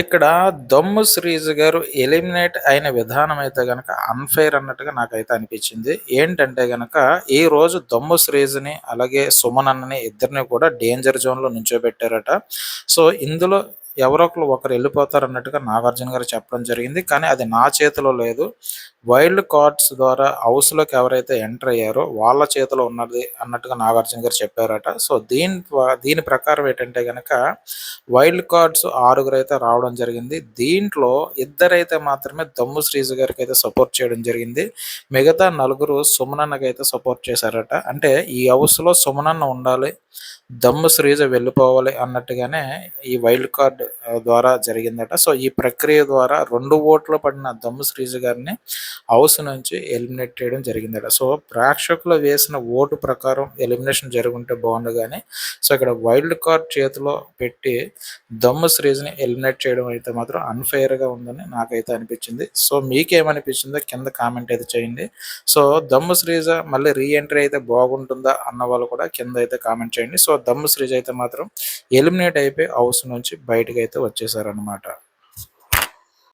ఇక్కడ దమ్ము శ్రీజ్ గారు ఎలిమినేట్ అయిన విధానం అయితే గనక అన్ఫెయిర్ అన్నట్టుగా నాకైతే అనిపించింది. ఏంటంటే గనక ఈ రోజు దమ్ము శ్రీజ్ని అలాగే సుమన్ అన్నని ఇద్దరిని కూడా డేంజర్ జోన్లో నుంచోబెట్టారట. సో ఇందులో ఎవరో ఒకరు వెళ్ళిపోతారు అన్నట్టుగా నాగార్జున గారు చెప్పడం జరిగింది. కానీ అది నా చేతిలో లేదు. వైల్డ్ కార్డ్స్ ద్వారా హౌస్లోకి ఎవరైతే ఎంటర్ అయ్యారో వాళ్ళ చేతిలో ఉన్నది అన్నట్టుగా నాగార్జున గారు చెప్పారట. సో దీని దీని ప్రకారం ఏంటంటే కనుక వైల్డ్ కార్డ్స్ ఆరుగురు అయితే రావడం జరిగింది. దీంట్లో ఇద్దరైతే మాత్రమే దమ్ము శ్రీజు గారికి అయితే సపోర్ట్ చేయడం జరిగింది. మిగతా నలుగురు సుమనన్నకి అయితే సపోర్ట్ చేశారట. అంటే ఈ హౌస్లో సుమనన్న ఉండాలి దమ్ము శ్రీజ వెళ్ళిపోవాలి అన్నట్టుగానే ఈ వైల్డ్ కార్డ్ ద్వారా జరిగిందట. సో ఈ ప్రక్రియ ద్వారా రెండు ఓట్లు పడిన దమ్ము శ్రీజ గారిని హౌస్ నుంచి ఎలిమినేట్ చేయడం జరిగిందట. సో ప్రేక్షకులు వేసిన ఓటు ప్రకారం ఎలిమినేషన్ జరుగుంటే బాగుండు కానీ సో ఇక్కడ వైల్డ్ కార్డ్ చేతిలో పెట్టి దమ్ము సిరీస్ని ఎలిమినేట్ చేయడం అయితే మాత్రం అన్ఫెయిర్గా ఉందని నాకైతే అనిపించింది. సో మీకేమనిపించిందో కింద కామెంట్ అయితే చేయండి. సో దమ్ము శ్రీజ మళ్ళీ రీ ఎంట్రీ అయితే బాగుంటుందా అన్న వాళ్ళు కూడా కింద అయితే కామెంట్ చేయండి. సో దమ్ము శ్రీజ అయితే మాత్రం ఎలిమినేట్ అయిపోయి హౌస్ నుంచి బయటకు అయితే వచ్చేసారనమాట